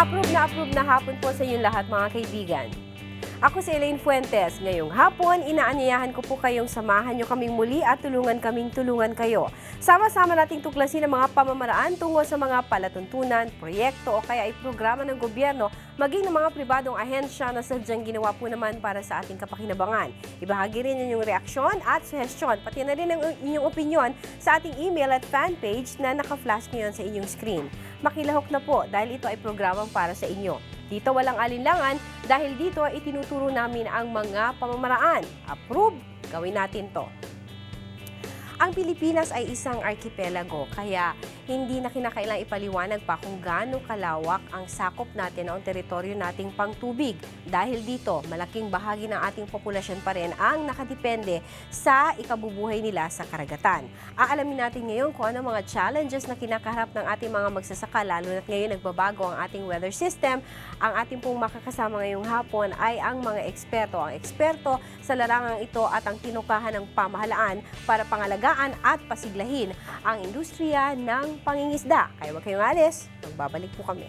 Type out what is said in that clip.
Approve na approve na hapon po sa inyong lahat mga kaibigan. Ako si Elaine Fuentes. Ngayong hapon, inaanyayahan ko po kayong samahan nyo kaming muli at tulungan kaming tulungan kayo. Sama-sama nating tuklasin ang mga pamamaraan tungo sa mga palatuntunan, proyekto o kaya ay programa ng gobyerno, maging ng mga pribadong ahensya na sadyang ginawa po naman para sa ating kapakinabangan. Ibahagi rin inyong reaksyon at suhestyon, pati na rin ang inyong opinion sa ating email at fanpage na naka-flash ngayon sa inyong screen. Makilahok na po dahil ito ay programang para sa inyo. Dito walang alinlangan dahil dito ay itinuturo namin ang mga pamamaraan. Approve, gawin natin to. Ang Pilipinas ay isang archipelago, kaya hindi na kinakailang ipaliwanag pa kung gaano kalawak ang sakop natin o ang teritoryo nating pangtubig. Dahil dito, malaking bahagi ng ating populasyon pa rin ang nakadepende sa ikabubuhay nila sa karagatan. Aalamin natin ngayon kung ano mga challenges na kinakaharap ng ating mga magsasaka, lalo na't ngayon nagbabago ang ating weather system. Ang ating pong makakasama ngayong hapon ay ang mga eksperto. Ang eksperto sa larangang ito at ang tinukahan ng pamahalaan para pangalagaan at pasiglahin ang industriya ng pangingisda. Kaya huwag kayong alis, magbabalik po kami.